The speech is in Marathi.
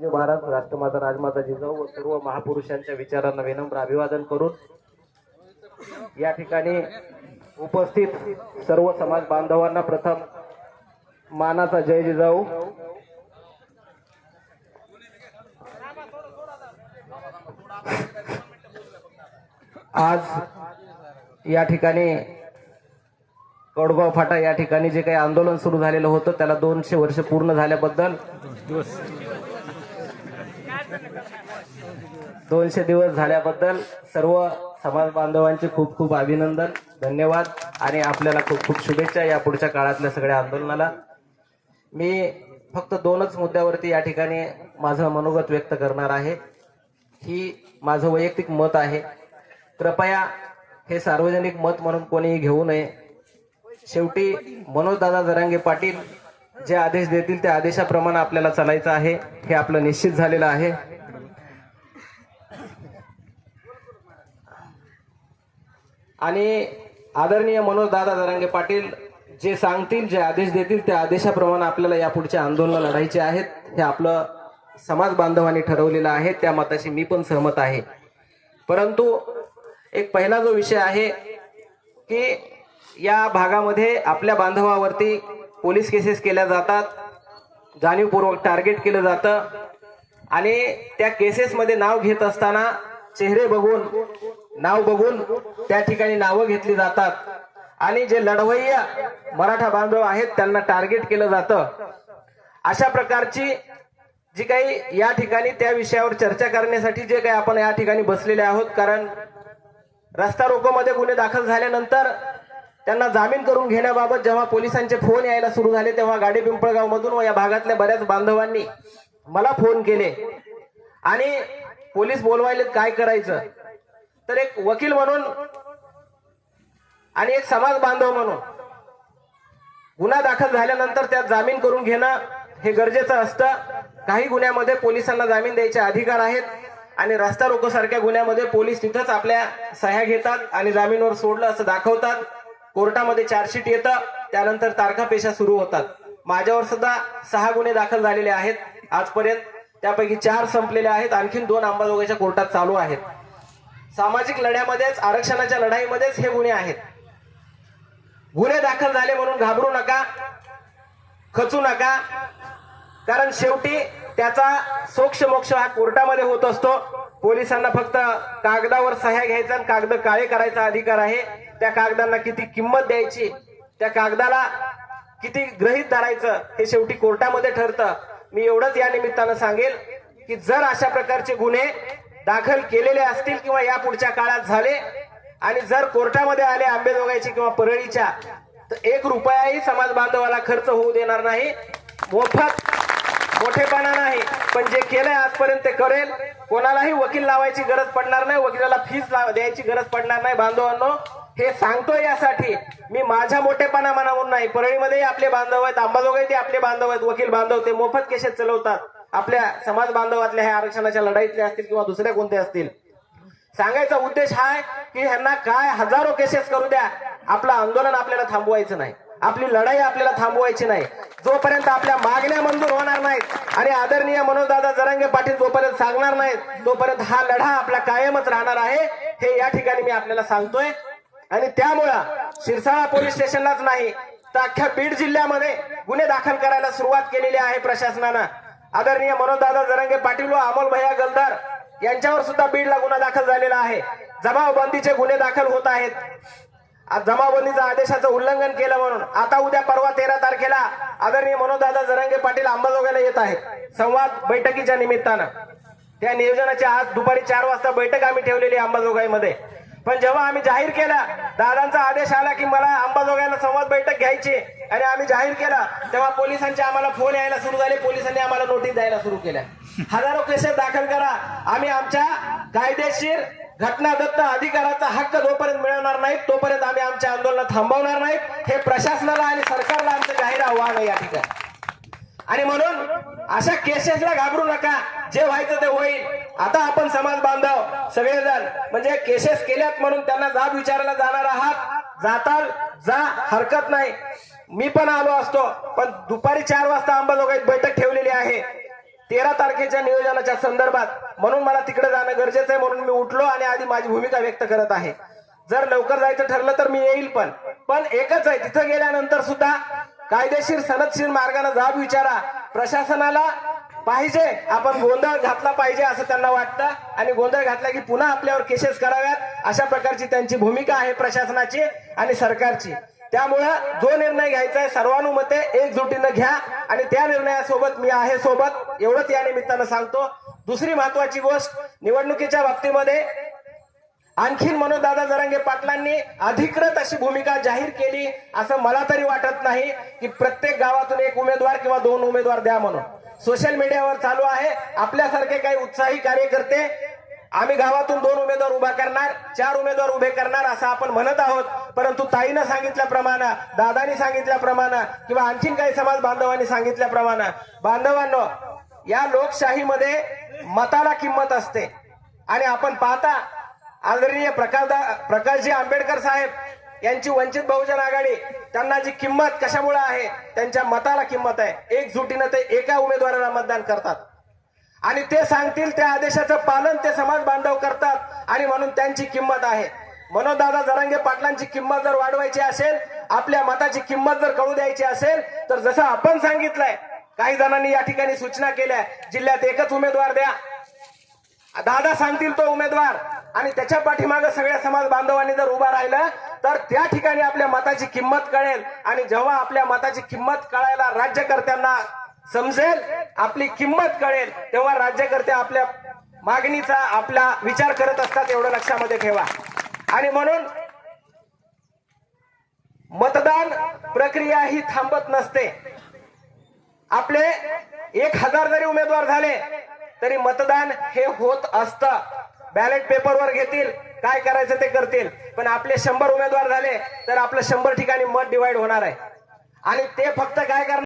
महाराज राष्ट्रमाता राजमाता जिजाऊ व सर्व महापुरुषांच्या विचारांना विनम्र अभिवादन करून या ठिकाणी उपस्थित सर्व समाज बांधवांना प्रथम मानाचा जय जिजाऊ. आज या ठिकाणी कडगाव फाटा या ठिकाणी जे काही आंदोलन सुरू झालेलं होतं त्याला दोनशे वर्ष पूर्ण झाल्याबद्दल दोनशे दिवस झाल्याबद्दल सर्व समाज बांधवांचे खूप खूप अभिनंदन धन्यवाद आणि आपल्याला खूप खूप शुभेच्छा या पुढच्या काळातल्या सगळ्या आंदोलनाला. मी फक्त दोनच मुद्द्यावरती या ठिकाणी माझं मनोगत व्यक्त करणार आहे. ही माझं वैयक्तिक मत आहे. कृपया हे सार्वजनिक मत म्हणून कोणीही घेऊ नये. शेवटी मनोजदादा जरांगे पाटील जे आदेश देतील त्या आदेशाप्रमाणे आपल्याला चालायचं आहे. हे आपलं निश्चित झालेलं आहे. आणि आदरणीय मनोजदादा दरांगे पाटील जे सांगतील जे आदेश देतील त्या आदेशाप्रमाणे आपल्याला यापुढचे आंदोलन लढायचे आहेत. हे आपलं समाज बांधवांनी ठरवलेलं आहे. त्या मताशी मी पण सहमत आहे. परंतु एक पहिला जो विषय आहे की या भागामध्ये आपल्या बांधवावरती पोलीस केसेस केल्या जातात जाणीवपूर्वक टार्गेट केलं जातं. आणि त्या केसेसमध्ये नाव घेत असताना चेहरे बघून नाव बघून त्या ठिकाणी नावं घेतली जातात. आणि जे लढवय्या मराठा बांधव आहेत त्यांना टार्गेट केलं जातं. अशा प्रकारची जी काही या ठिकाणी त्या विषयावर चर्चा करण्यासाठी जे काही आपण या ठिकाणी बसलेले आहोत कारण रस्ता रोको मध्ये गुन्हे दाखल झाल्यानंतर त्यांना जामीन करून घेण्याबाबत जेव्हा पोलिसांचे फोन यायला सुरू झाले तेव्हा गाडी पिंपळगाव मधून व या भागातल्या बऱ्याच बांधवांनी मला फोन केले. आणि पोलीस बोलवायले काय करायचं? तर एक वकील म्हणून आणि एक समाज बांधव म्हणून गुन्हा दाखल झाल्यानंतर त्यात जामीन करून घेणं हे गरजेचं असतं. काही गुन्ह्यामध्ये पोलिसांना जामीन द्यायचे अधिकार आहेत आणि रस्ता रोको सारख्या गुन्ह्यामध्ये पोलीस तिथंच आपल्या सह्या घेतात आणि जामीनवर सोडलं असं दाखवतात. कोर्टामध्ये चार्जशीट येतं त्यानंतर तारखा पेशा सुरू होतात. माझ्यावर सुद्धा सहा गुन्हे दाखल झालेले आहेत. आजपर्यंत त्यापैकी चार संपलेले आहेत. आणखीन दोन अंबाजोगाईच्या कोर्टात चालू आहेत. सामाजिक लढ्यामध्येच आरक्षणाच्या लढाईमध्येच हे गुन्हे आहेत. गुन्हे दाखल झाले म्हणून घाबरू नका खचू नका. कारण शेवटी त्याचा सोक्ष मोक्ष हा कोर्टामध्ये होत असतो. पोलिसांना फक्त कागदावर सह्या घ्यायचा आणि कागद काळे करायचा अधिकार आहे. त्या कागदांना किती किंमत द्यायची? त्या कागदाला किती ग्रहित धरायचं? हे शेवटी कोर्टामध्ये ठरतं. मी एवढंच या निमित्तानं सांगेल की जर अशा प्रकारचे गुन्हे दाखल केलेले असतील किंवा या पुढच्या काळात झाले आणि जर कोर्टामध्ये आले आंबेजोगाईचे किंवा परळीच्या तर एक रुपयाही समाज बांधवाला खर्च होऊ देणार नाही. मोफत मोठेपणा नाही. पण जे केलंय आजपर्यंत ते करेल. कोणालाही वकील लावायची गरज पडणार नाही. वकिलाला फीस द्यायची गरज पडणार नाही. बांधवांनो हे सांगतोय यासाठी. मी माझ्या मोठेपणा म्हणून नाही. परळीमध्येही आपले बांधव आहेत अंबाजोगाई ते आपले बांधव आहेत वकील बांधव ते मोफत केसेस चालवतात. आपल्या समाज बांधवातल्या ह्या आरक्षणाच्या लढाईतले असतील किंवा दुसऱ्या कोणत्या असतील. सांगायचा उद्देश हा आहे की ह्यांना काय हजारो केसेस करू द्या. आपलं आंदोलन आपल्याला थांबवायचं नाही. आपली लढाई आपल्याला थांबवायची नाही. जोपर्यंत आपल्या मागण्या मंजूर होणार नाहीत आणि आदरणीय मनोजदादा जरांगे पाटील जोपर्यंत सांगणार नाहीत तोपर्यंत हा लढा आपला कायमच राहणार आहे. हे या ठिकाणी मी आपल्याला सांगतोय. आणि त्यामुळं शिरसाळा पोलीस स्टेशनलाच नाही तर अख्ख्या बीड जिल्ह्यामध्ये गुन्हे दाखल करायला सुरुवात केलेली आहे प्रशासनानं. आदरणीय मनोजदादा जरंगे पाटील व अमोल भैया गलदार यांच्यावर सुद्धा बीडला गुन्हा दाखल झालेला आहे. जमावबंदीचे गुन्हे दाखल होत आहेत. आज जमावबंदीचा आदेशाचं उल्लंघन केलं म्हणून आता उद्या परवा तेरा तारखेला आदरणीय मनोजदादा जरंगे पाटील अंबाजोगाईला येत आहेत. संवाद बैठकीच्या निमित्तानं. त्या नियोजनाची आज दुपारी चार वाजता बैठक आम्ही ठेवलेली आहे अंबाजोगाईमध्ये. पण जेव्हा आम्ही जाहीर केला दादांचा आदेश आला की मला अंबाजोगाईला संवाद बैठक घ्यायची आणि आम्ही जाहीर केला तेव्हा पोलिसांचे आम्हाला फोन यायला सुरू झाले. पोलिसांनी आम्हाला नोटीस द्यायला सुरू केल्या हजारो केसेस दाखल करा. आम्ही आमच्या कायदेशीर घटनादत्त अधिकाराचा हक्क जोपर्यंत मिळवणार नाहीत तोपर्यंत आम्ही आमच्या आंदोलन थांबवणार नाहीत. हे प्रशासनाला आणि सरकारला आमचं जाहीर आव्हान आहे या ठिकाणी. आणि म्हणून अशा केसेसला घाबरू नका. जे व्हायचं ते होईल. आता आपण समाज बांधव सगळेजण म्हणजे केसेस केल्यात म्हणून त्यांना जाब विचारायला जाणार आहात. जाताल जा हरकत नाही. मी पण आलो असतो पण दुपारी चार वाजता अंबाजोगाईत बैठक ठेवलेली आहे. तेरा तारखेच्या नियोजनाच्या संदर्भात म्हणून मला तिकडे जाणं गरजेचं आहे म्हणून मी उठलो आणि आधी माझी भूमिका व्यक्त करत आहे. जर लवकर जायचं ठरलं तर मी येईल पण. पण एकच आहे तिथं गेल्यानंतर सुद्धा कायदेशीर सनदशीर मार्गाने जाब विचारा. प्रशासनाला पाहिजे. आपण गोंधळ घातला पाहिजे असं त्यांना वाटतं. आणि गोंधळ घातला की पुन्हा आपल्यावर केसेस कराव्यात. अशा प्रकारची त्यांची भूमिका आहे प्रशासनाची आणि सरकारची. त्यामुळं जो निर्णय घ्यायचा आहे सर्वानुमते एकजुटीनं घ्या. आणि त्या निर्णयासोबत मी आहे सोबत. एवढंच या निमित्तानं सांगतो. दुसरी महत्वाची गोष्ट निवडणुकीच्या बाबतीमध्ये आणखीन मनोजदादा जरांगे पाटलांनी अधिकृत अशी भूमिका जाहीर केली असं मला तरी वाटत नाही की प्रत्येक गावातून एक उमेदवार किंवा दोन उमेदवार द्या म्हणून. सोशल मीडियावर चालू आहे. आपल्यासारखे काही उत्साही कार्यकर्ते आम्ही गावातून दोन उमेदवार उभा करणार चार उमेदवार उभे करणार असं आपण म्हणत आहोत. परंतु ताईनं सांगितल्याप्रमाणे दादानी सांगितल्याप्रमाणे किंवा आणखीन काही समाज बांधवांनी सांगितल्याप्रमाणे बांधवांनो या लोकशाहीमध्ये मताला किंमत असते. आणि आपण पाहता आदरणीय प्रकाश प्रकाशजी आंबेडकर साहेब यांची वंचित बहुजन आघाडी त्यांना जी किंमत कशामुळे आहे त्यांच्या मताला किंमत आहे. एकजुटीनं ते एका उमेदवाराला मतदान करतात. आणि ते सांगतील त्या आदेशाचं पालन ते समाज बांधव करतात आणि म्हणून त्यांची किंमत आहे. मनोजदादा जरांगे पाटलांची किंमत जर वाढवायची असेल आपल्या मताची किंमत जर कळू द्यायची असेल तर जसं आपण सांगितलंय काही जणांनी या ठिकाणी सूचना केल्या जिल्ह्यात एकच उमेदवार द्या. दादा सांगतील तो उमेदवार. आणि त्याच्या पाठीमागे सगळ्या समाज बांधवांनी जर उभा राहिलं तर त्या ठिकाणी आपल्या मताची किंमत कळेल. आणि जेव्हा आपल्या मताची किंमत कळायला राज्यकर्त्यांना समजेल आपली किंमत कळेल तेव्हा राज्यकर्ते आपल्या मागणीचा आपला विचार करत असतात एवढं लक्षामध्ये ठेवा. आणि म्हणून मतदान प्रक्रिया ही थांबत नसते. आपले एक हजार जरी उमेदवार झाले तरी मतदान हे होत असतं. बॅलेट पेपरवर घेतील काय करायचं ते करतील. पण आपले शंभर उमेदवार झाले तर आपलं शंभर ठिकाणी मत डिवाइड होणार आहे. आणि ते फक्त काय करणार?